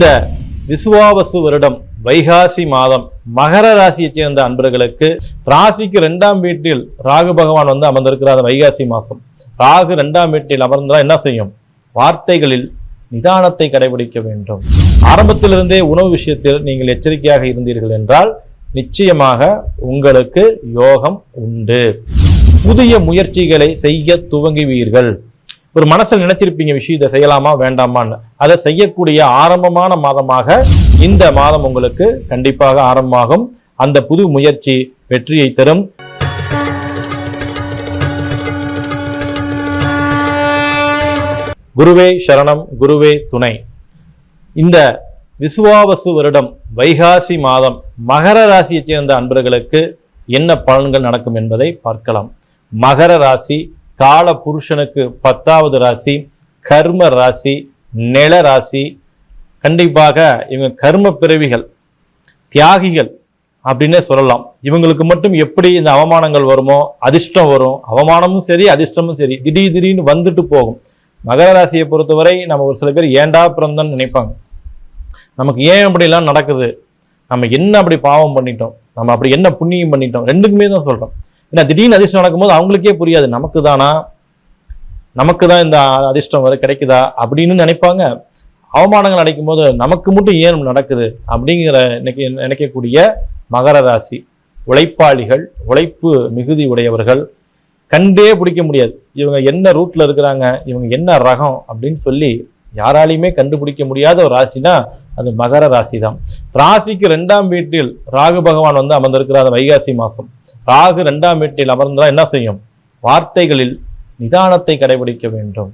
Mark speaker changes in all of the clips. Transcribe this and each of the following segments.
Speaker 1: இந்த விசுவாவசு வருடம் வைகாசி மாதம் மகர ராசியைச் சேர்ந்த அன்பர்களுக்கு ராசிக்கு ரெண்டாம் வீட்டில் ராகு பகவான் வந்து அமர்ந்திருக்கிறார் அந்த வைகாசி மாதம். ராகு ரெண்டாம் வீட்டில் அமர்ந்தால் என்ன செய்யும்? வார்த்தைகளில் நிதானத்தை கடைபிடிக்க வேண்டும். ஆரம்பத்திலிருந்தே உணவு விஷயத்தில் நீங்கள் எச்சரிக்கையாக இருந்தீர்கள் என்றால் நிச்சயமாக உங்களுக்கு யோகம் உண்டு. புதிய முயற்சிகளை செய்ய துவங்குவீர்கள். ஒரு மனசில் நினைச்சிருப்பீங்க விஷயத்தை செய்யலாமா வேண்டாமான்னு. அதை செய்யக்கூடிய ஆரம்பமான மாதமாக இந்த மாதம் உங்களுக்கு கண்டிப்பாக ஆரம்பமாகும். அந்த புது முயற்சி வெற்றியை தரும். குருவே சரணம் குருவே துணை. இந்த விசுவாவசு வருடம் வைகாசி மாதம் மகர ராசியைச் சேர்ந்த அன்பர்களுக்கு என்ன பலன்கள் நடக்கும் என்பதை பார்க்கலாம். மகர ராசி கால புருஷனுக்கு பத்தாவது ராசி கர்ம ராசி நில ராசி. கண்டிப்பாக இவங்க கர்ம பிறவிகள் தியாகிகள் அப்படின்னே சொல்லலாம். இவங்களுக்கு மட்டும் எப்படி இந்த அவமானங்கள் வருமோ அதிர்ஷ்டம் வரும். அவமானமும் சரி அதிர்ஷ்டமும் சரி. திடீர் திடீர்னு வந்துட்டு போகும். மகர ராசியை பொறுத்தவரை நம்ம ஒரு சில பேர் ஏண்டா பிறந்தன்னு நினைப்பாங்க. நமக்கு ஏன் அப்படிலாம் நடக்குது? நம்ம என்ன அப்படி பாவம் பண்ணிட்டோம்? நம்ம அப்படி என்ன புண்ணியம் பண்ணிட்டோம்? ரெண்டுக்குமே தான் சொல்கிறோம் ஏன்னா திடீர்னு அதிர்ஷ்டம் நடக்கும்போது அவங்களுக்கே புரியாது நமக்கு தானா நமக்கு தான் இந்த அதிர்ஷ்டம் வர கிடைக்குதா? அப்படின்னு நினைப்பாங்க. அவமானங்கள் அடைக்கும் போது நமக்கு மட்டும் ஏன் நடக்குது? அப்படிங்கிற நினைக்க நினைக்கக்கூடிய மகர ராசி. உழைப்பாளிகள் உழைப்பு மிகுதி உடையவர்கள். கண்டே பிடிக்க முடியாது. இவங்க என்ன ரூட்ல இருக்கிறாங்க? இவங்க என்ன ரகம்? அப்படின்னு சொல்லி யாராலையுமே கண்டுபிடிக்க முடியாத ஒரு ராசினா அது மகர ராசி தான் ராசிக்கு ரெண்டாம் வீட்டில் ராகு பகவான் வந்து அமர்ந்திருக்கிறார் அந்த வைகாசி மாதம் ராகு ரெண்டாம் வீட்டில் அமர்ந்தால் என்ன செய்யும்? வார்த்தைகளில் நிதானத்தை கடைபிடிக்க வேண்டும்.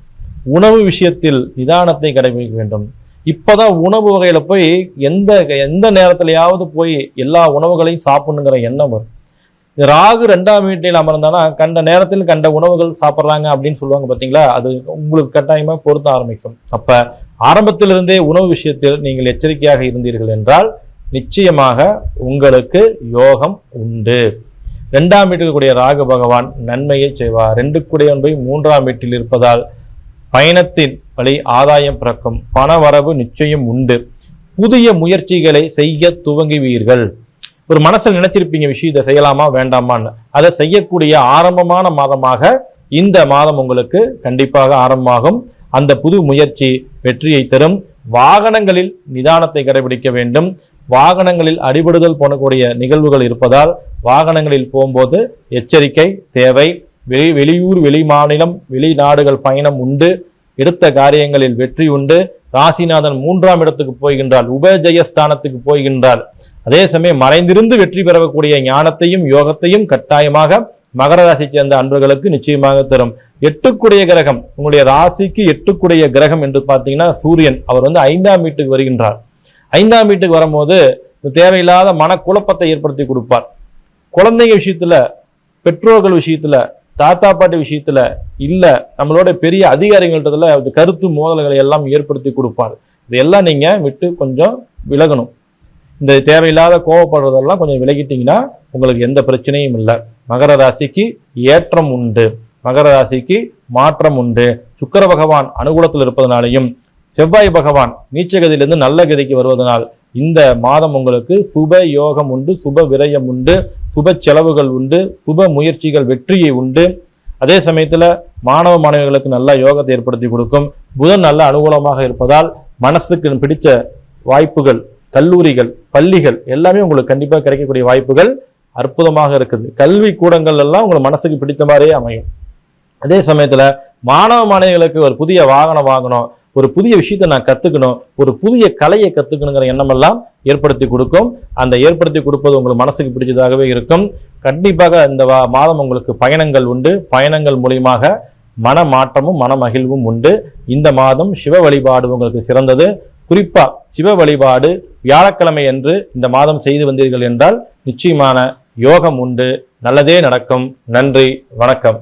Speaker 1: உணவு விஷயத்தில் நிதானத்தை கடைபிடிக்க வேண்டும். இப்போதான் உணவு வகையில் போய் எந்த எந்த நேரத்திலையாவது போய் எல்லா உணவுகளையும் சாப்பிடணுங்கிற எண்ணம் வரும். ராகு ரெண்டாம் வீட்டில் அமர்ந்தானா கண்ட நேரத்தில் கண்ட உணவுகள் சாப்பிட்றாங்க அப்படின்னு சொல்லுவாங்க பார்த்தீங்களா அது உங்களுக்கு கட்டாயமாக பொருத்த ஆரம்பிக்கும். அப்போ ஆரம்பத்திலிருந்தே உணவு விஷயத்தில் நீங்கள் எச்சரிக்கையாக இருந்தீர்கள் என்றால் நிச்சயமாக உங்களுக்கு யோகம் உண்டு. ரெண்டாம் வீட்டில் கூடிய ராகு பகவான் நன்மையை செய்வார். ரெண்டு கூடிய போய் மூன்றாம் வீட்டில் இருப்பதால் பயணத்தின் வழி ஆதாயம் பிறக்கும். பண வரவு நிச்சயம் உண்டு. புதிய முயற்சிகளை செய்ய துவங்குவீர்கள். ஒரு மனசில் நினைச்சிருப்பீங்க விஷயத்தை செய்யலாமா வேண்டாமான்னு. அதை செய்யக்கூடிய ஆரம்பமான மாதமாக இந்த மாதம் உங்களுக்கு கண்டிப்பாக ஆரம்பமாகும். அந்த புது முயற்சி வெற்றியை தரும். வாகனங்களில் நிதானத்தை கடைபிடிக்க வேண்டும். வாகனங்களில் அடிபடுதல் போனக்கூடிய நிகழ்வுகள் இருப்பதால் வாகனங்களில் போகும்போது எச்சரிக்கை தேவை. வெளி வெளியூர் வெளி மாநிலம் வெளிநாடுகள் பயணம் உண்டு. எடுத்த காரியங்களில் வெற்றி உண்டு. ராசிநாதன் மூன்றாம் இடத்துக்கு போகின்றால் உபஜயஸ்தானத்துக்கு போகின்றால் அதே சமயம் மறைந்திருந்து வெற்றி பெறக்கூடிய ஞானத்தையும் யோகத்தையும் கட்டாயமாக மகர ராசியை சேர்ந்த அன்பர்களுக்கு நிச்சயமாக தரும். எட்டுக்குடைய கிரகம் உங்களுடைய ராசிக்கு எட்டுக்குடைய கிரகம் என்று பார்த்தீங்கன்னா சூரியன் அவர் வந்து ஐந்தாம் வீட்டுக்கு வருகின்றார். ஐந்தாம் வீட்டுக்கு வரும்போது தேவையில்லாத மனக்குழப்பத்தை ஏற்படுத்தி கொடுப்பார். குழந்தைங்க விஷயத்தில் பெற்றோர்கள் விஷயத்தில் தாத்தா பாட்டி விஷயத்தில் இல்லை நம்மளோட பெரிய அதிகாரிகள்ன்றதுல கருத்து மோதல்களை எல்லாம் ஏற்படுத்தி கொடுப்பார். இதையெல்லாம் நீங்கள் விட்டு கொஞ்சம் விலகணும். இந்த தேவையில்லாத கோவப்படுறதெல்லாம் கொஞ்சம் விலகிட்டிங்கன்னா உங்களுக்கு எந்த பிரச்சனையும் இல்லை. மகர ராசிக்கு ஏற்றம் உண்டு. மகர ராசிக்கு மாற்றம் உண்டு. சுக்கர பகவான் அனுகூலத்தில் இருப்பதனாலையும் செவ்வாய் பகவான் நீச்சகதியிலிருந்து நல்ல கதிக்கு வருவதனால் இந்த மாதம் உங்களுக்கு சுப யோகம் உண்டு சுப விரயம் உண்டு சுப செலவுகள் உண்டு சுப முயற்சிகள் வெற்றியை உண்டு. அதே சமயத்தில் மாணவ மாணவிகளுக்கு நல்ல யோகத்தை ஏற்படுத்தி கொடுக்கும். புதன் நல்ல அனுகூலமாக இருப்பதால் மனசுக்கு பிடித்த வாய்ப்புகள் கல்லூரிகள் பள்ளிகள் எல்லாமே உங்களுக்கு கண்டிப்பாக கிடைக்கக்கூடிய வாய்ப்புகள் அற்புதமாக இருக்குது. கல்வி கூடங்கள் எல்லாம் உங்களுக்கு மனசுக்கு பிடித்த மாதிரியே அமையும். அதே சமயத்தில் மாணவ மாணவிகளுக்கு ஒரு புதிய வாகனம் வாங்கணும். ஒரு புதிய விஷயத்தை நான் கற்றுக்கணும் ஒரு புதிய கலையை கற்றுக்கணுங்கிற எண்ணமெல்லாம் ஏற்படுத்தி கொடுக்கும். அந்த ஏற்படுத்தி கொடுப்பது உங்களுக்கு மனசுக்கு பிடிச்சதாகவே இருக்கும். கண்டிப்பாக இந்த வா- மாதம் உங்களுக்கு பயணங்கள் உண்டு. பயணங்கள் மூலியமாக மன மாற்றமும் மன மகிழ்வும் உண்டு. இந்த மாதம் சிவ வழிபாடு உங்களுக்கு சிறந்தது. குறிப்பாக சிவ வழிபாடு வியாழக்கிழமை என்று இந்த மாதம் செய்து வந்தீர்கள் என்றால் நிச்சயமான யோகம் உண்டு. நல்லதே நடக்கும். நன்றி வணக்கம்.